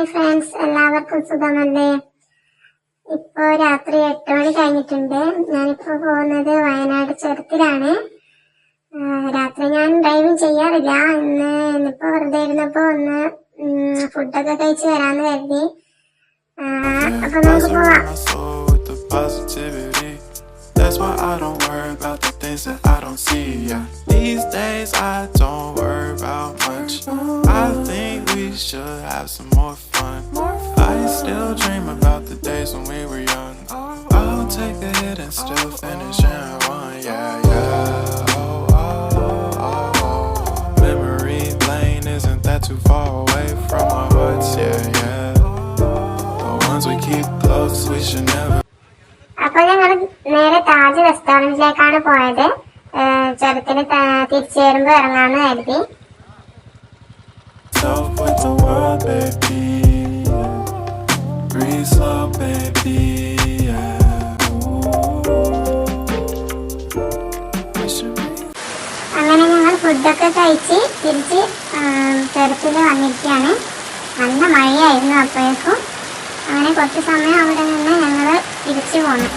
Hi friends എല്ലാവർക്കും സുഖമല്ലേ ഇപ്പോ രാത്രി എട്ട് മണി കഴിഞ്ഞിട്ടുണ്ട് ഞാനിപ്പോ പോകുന്നത് വയനാട് ചെറുത്തിലാണ് രാത്രി ഞാൻ ഡ്രൈവിംഗ് ചെയ്യാറില്ല ഇന്ന് ഇന്നിപ്പോ വെറുതെ ഇരുന്നപ്പോ ഒന്ന് ഫുഡൊക്കെ കഴിച്ച് വരാന്ന് കരുതി അപ്പൊ നമുക്ക് പോവാം. That's why I don't worry about the things that I don't see. Yeah. These days I don't worry about much. I think we should have some more fun. I still dream about the days when we were young. I'll take a hit and still finish in one. Yeah, yeah. Oh, oh, oh, oh. Memory lane isn't that too far away from our hearts? Yeah, yeah. The ones we keep close, we should never. അപ്പൊ ഞങ്ങൾ നേരെ താജ് റെസ്റ്റോറന്റിലേക്കാണ് പോയത് ചെറുത്തിന് തിരിച്ചു വരുമ്പോൾ ഇറങ്ങാമെന്ന് കരുതി baby. Breathe slow, baby. അങ്ങനെ ഞങ്ങൾ ഫുഡൊക്കെ കഴിച്ച് തിരിച്ച് ചുരത്തിൽ വന്നിരിക്കുകയാണ് നല്ല മഴയായിരുന്നു അപ്പോഴേക്കും അങ്ങനെ കുറച്ച് സമയം അവിടെ നിന്ന് ഞങ്ങൾ തിരിച്ചു പോന്നു